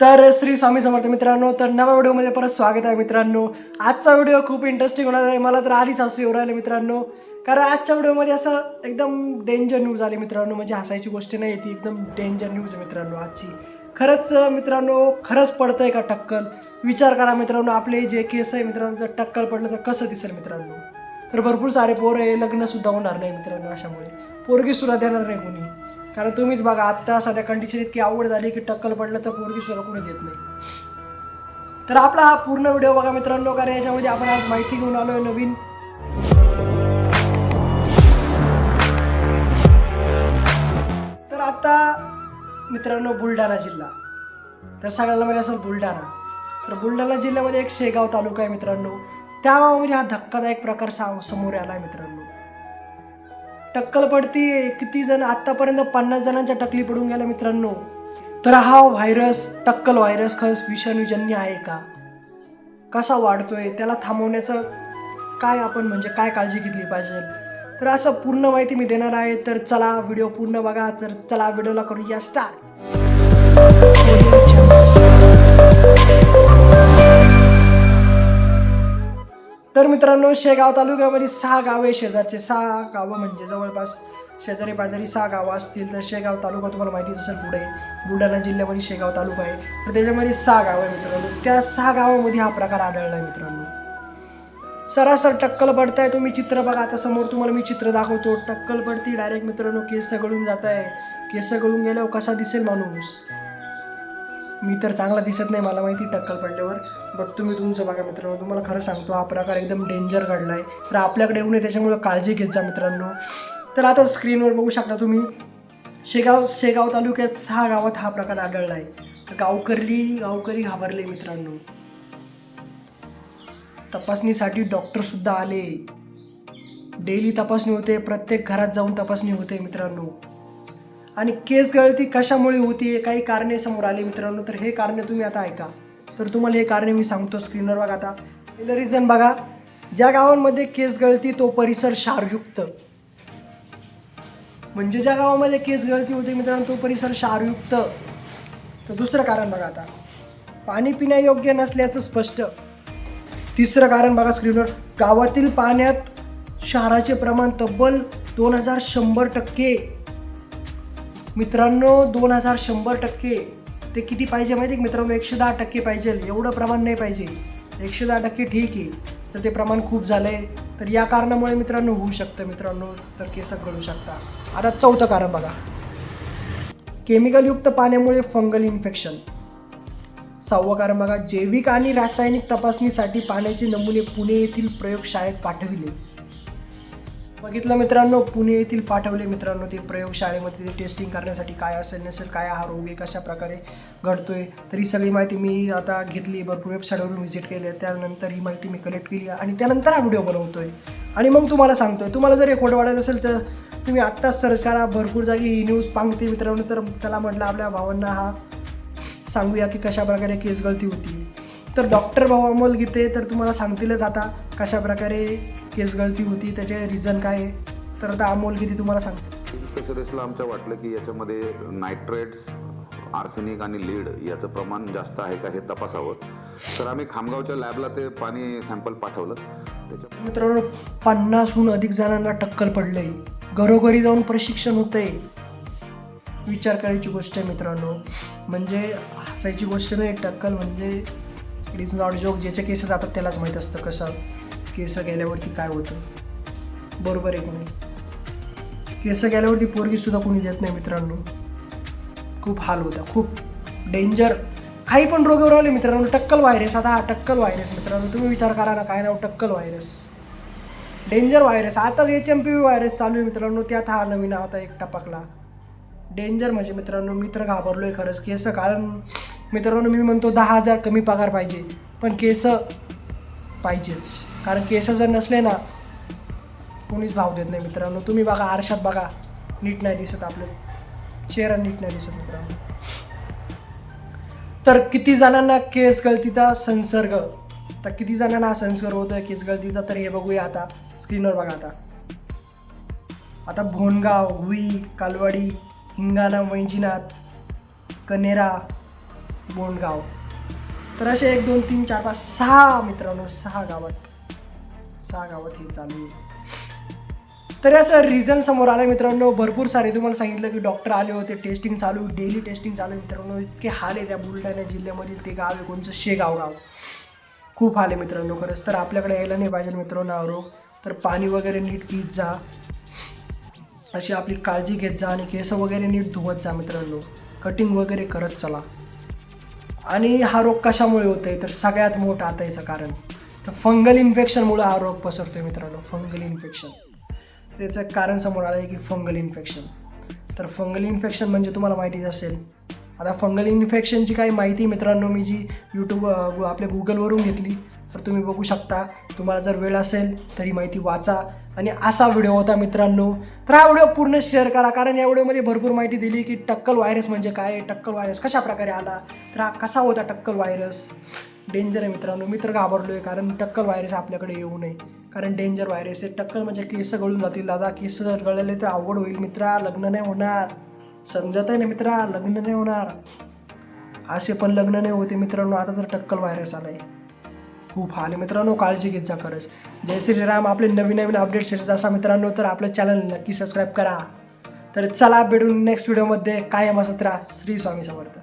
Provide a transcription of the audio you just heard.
तर श्री स्वामी समर्थ मित्रांनो तर नव्या व्हिडिओमध्ये परत स्वागत आहे मित्रांनो. आजचा व्हिडिओ खूप इंटरेस्टिंग होणार आहे. मला तर आधीच हसू येऊ राहिले मित्रांनो. कारण आजच्या व्हिडिओमध्ये असं एकदम डेंजर न्यूज आली मित्रांनो. म्हणजे हसायची गोष्ट नाही ती. एकदम डेंजर न्यूज आहे मित्रांनो आजची. खरंच मित्रांनो खरंच पडतं आहे का टक्कल? विचार करा मित्रांनो. आपले जे केस आहे मित्रांनो जर टक्कल पडलं तर कसं दिसेल मित्रांनो? तर भरपूर सारे पोरं आहे लग्नसुद्धा होणार नाही मित्रांनो अशामुळे. पोरगीसुद्धा देणार नाही कोणी. कारण तुम्हीच बघा आत्ता सध्या कंडिशन इतकी आवड झाली की टक्कल पडलं तर पोरगी सुद्धा कोणी देत नाही. तर आपला हा पूर्ण व्हिडिओ बघा मित्रांनो कारण याच्यामध्ये आपण आज माहिती घेऊन आलो आहे नवीन. तर आता मित्रांनो बुलढाणा जिल्हा. तर सगळ्यांना माहिती असेल बुलढाणा. तर बुलढाणा जिल्ह्यामध्ये एक शेगाव तालुका आहे मित्रांनो. त्या गावामध्ये हा धक्कादायक प्रकार सा समोर आला आहे मित्रांनो. टक्कल पडती. किती जण आतापर्यंत पन्नास जणांच्या टकली पडून गेल्या मित्रांनो. तर हा व्हायरस टक्कल व्हायरस खरंच विषाणूजन्य आहे का? कसा वाढतोय? त्याला थांबवण्याचं काय आपण म्हणजे काय काळजी घेतली पाहिजे? तर असं पूर्ण माहिती मी देणार आहे. तर चला व्हिडिओ पूर्ण बघा. तर चला व्हिडिओला करूया स्टार्ट. शेगाव तालुक्यामध्ये सहा गावे शेजारचे. सहा गावं म्हणजे जवळपास शेजारी पाजारी सहा गावं असतील तर शेगाव तालुका तुम्हाला माहितीच असेल पुढे. बुलढाणा जिल्ह्यामध्ये शेगाव तालुका आहे. तर त्याच्यामध्ये सहा गावं आहे मित्रांनो. त्या सहा गावामध्ये हा प्रकार आढळला आहे मित्रांनो. सरासर टक्कल पडताय तुम्ही चित्र बघा. आता समोर तुम्हाला मी चित्र दाखवतो. टक्कल पडती. डायरेक्ट मित्रांनो केस गळून जात आहे केस गळून गेल्यावर कसा दिसेल माणूस? मी तर चांगला दिसत नाही मला माहिती टक्कल पडल्यावर. बट तुम्ही तुमचं बघा मित्रांनो तुम्हाला खरं सांगतो हा प्रकार एकदम डेंजर घडला आहे तर आपल्याकडे येऊ नये त्याच्यामुळे काळजी घेत जा मित्रांनो. तर आता स्क्रीनवर बघू शकता तुम्ही शेगाव शेगाव तालुक्यात सहा गावात हा प्रकार आढळला आहे तर गावकरी गावकरी घाबरले मित्रांनो. तपासणीसाठी डॉक्टरसुद्धा आले. डेली तपासणी होते प्रत्येक घरात जाऊन तपासणी होते मित्रांनो. आणि केस गळती कशामुळे होती काही कारणे समोर आली मित्रांनो तर हे कारणे तुम्ही आता ऐका. तर तुम्हाला हे कारणे मी सांगतो स्क्रीनवर बघा आता. पहिलं रिझन बघा ज्या गावांमध्ये केस गळती तो परिसर क्षारयुक्त. म्हणजे ज्या गावामध्ये केस गळती होते मित्रांनो तो परिसर क्षारयुक्त. तर दुसरं कारण बघा आता. पाणी पिण्यायोग्य नसल्याचं स्पष्ट. तिसरं कारण बघा स्क्रीनवर गावातील पाण्यात शहराचे प्रमाण तब्बल दोन हजार शंभर टक्के. मित्रांनो दोन हजार शंभर टक्के ते किती पाहिजे माहिती आहे मित्रांनो? एकशे दहा टक्के पाहिजे. एवढं प्रमाण नाही पाहिजे. एकशे दहा टक्के ठीक आहे. तर ते प्रमाण खूप झालं आहे तर या कारणामुळे मित्रांनो होऊ शकतं मित्रांनो तर केस गळू शकता. आता चौथं कारण बघा. केमिकलयुक्त पाण्यामुळे फंगल इन्फेक्शन. सहावं कारण बघा जैविक आणि रासायनिक तपासणीसाठी पाण्याचे नमुने पुणे येथील प्रयोगशाळेत पाठविले. बघितलं मित्रांनो पुणे येथील पाठवले मित्रांनो ते प्रयोगशाळेमध्ये ते टेस्टिंग करण्यासाठी काय असेल नसेल काय हा रोग आहे कशा प्रकारे घडतोय तर ही सगळी माहिती मी आता घेतली भरपूर वेबसाईटवरून व्हिजिट केली त्यानंतर ही माहिती मी कलेक्ट केली आणि त्यानंतर हा व्हिडिओ बनवतोय. आणि मग तुम्हाला सांगतोय तुम्हाला जर हे खोटं वाटत असेल तर तुम्ही आत्ताच सर्च करा भरपूर जागी ही न्यूज पांगते मित्रांनो. तर चला म्हटलं आपल्या भावांना हा सांगूया की कशा प्रकारे केस गळती होती. तर डॉक्टर भाऊ अमोल गीते तर तुम्हाला सांगतीलच आता कशा प्रकारे केस गळती होती त्याचे रिझन काय आहे? तर आता अमोल गीते तुम्हाला सांगते. स्पेशलिस्टला आमच्या वाटलं की याच्यामध्ये नायट्रेट्स आर्सेनिक आणि लीड याचं प्रमाण जास्त आहे का हे तपासावं. तर आम्ही खामगावच्या लॅबला ते पाणी सॅम्पल पाठवलं. त्याच्या मित्रांनो पन्नासहून अधिक जणांना टक्कल पडलंय. घरोघरी जाऊन प्रशिक्षण होतंय. विचार करायची गोष्ट आहे मित्रांनो. म्हणजे हसायची गोष्ट नाही टक्कल म्हणजे इट इज नॉट जोक ज्याचे केस जातात त्यालाच माहीत असतं कसं. केस गेल्यावरती काय होतं? बरोबर आहे की नाही? केस गेल्यावरती पोरगीसुद्धा कोणी देत नाही मित्रांनो. खूप हाल होता. खूप डेंजर काही पण रोगावर आले मित्रांनो टक्कल व्हायरस आता हा टक्कल व्हायरस मित्रांनो तुम्ही विचार करा ना काय नाव टक्कल व्हायरस डेंजर व्हायरस आताच H M P V virus चालू आहे मित्रांनो त्यात हा नवीन आता एक टपकला. डेंजर म्हणजे मित्रांनो मी तर घाबरलो आहे खरंच. केस कारण मित्रांनो मी म्हणतो दहा हजार कमी पगार पाहिजे पण केस पाहिजेच. कारण केस जर नसले ना कोणीच भाव देत नाही मित्रांनो. तुम्ही बघा आरशात बघा नीट नाही दिसत आपलं. चेहरा नीट नाही दिसत मित्रांनो. तर किती जणांना केस गळतीचा संसर्ग? तर किती जणांना हा संसर्ग होतो केस गळतीचा? तर हे बघूया आता. स्क्रीनवर बघा आता. आता भोनगाव गुई कालवाडी हिंगाणा वैंजीनाथ कनेरा बोंडगाव. तर असे एक दोन तीन चार पाच सहा मित्रांनो सहा गावात. सहा गावात हे चालू आहे. तर याचं रिझन समोर आलं मित्रांनो भरपूर सारे तुम्हाला सांगितलं की डॉक्टर आले होते टेस्टिंग चालू डेली टेस्टिंग चालू मित्रांनो इतके हाल आहे त्या बुलढाणा जिल्ह्यामधील ते गाव आहे कोणचं? शेगाव गाव. खूप हाल आहे मित्रांनो खरंच. तर आपल्याकडे यायला नाही पाहिजे मित्रांनो रोग तर पाणी वगैरे नीट पीत जा. अशी आपली काळजी घेत जा आणि केस वगैरे नीट धुवत जा मित्रांनो. कटिंग वगैरे करत चला. आणि हा रोग कशामुळे होतोय? तर सगळ्यात मोठं आता याचं कारण. तर फंगल इन्फेक्शनमुळे हा रोग पसरतो आहे मित्रांनो फंगल इन्फेक्शन तर याचं कारण समोर आलं आहे की फंगल इन्फेक्शन तर फंगल इन्फेक्शन म्हणजे तुम्हाला माहितीच असेल आता फंगल इन्फेक्शनची काही माहिती मित्रांनो मी जी यूट्यूब आपल्या गुगलवरून घेतली तर तुम्ही बघू शकता. तुम्हाला जर वेळ असेल तर ही माहिती वाचा. आणि असा व्हिडिओ होता मित्रांनो तर हा व्हिडिओ पूर्ण शेअर करा कारण या व्हिडिओमध्ये भरपूर माहिती दिली की टक्कल व्हायरस म्हणजे काय टक्कल व्हायरस कशा प्रकारे आला तर हा कसा होता टक्कल व्हायरस डेंजर आहे मित्रांनो. मी तर घाबरलो आहे कारण टक्कल व्हायरस आपल्याकडे येऊ नये. कारण डेंजर व्हायरस आहे. टक्कल म्हणजे केस गळून जातील दादा. केस जर गळले तर अवघड होईल मित्रा. लग्न नाही होणार. समजत आहे ना मित्रा? लग्न नाही होणार. असे पण लग्न नाही होते मित्रांनो. आता तर टक्कल व्हायरस आलाय. खूप हाल आहे मित्रांनो. काळजी घेत जा खरंच. जय श्रीराम. आपले नवीन नवीन अपडेट्स येतात असा मित्रांनो तर आपलं चॅनल नक्की सबस्क्राईब करा. तर चला भेटून नेक्स्ट व्हिडिओमध्ये कायम असत राहा. श्री स्वामी समर्थ.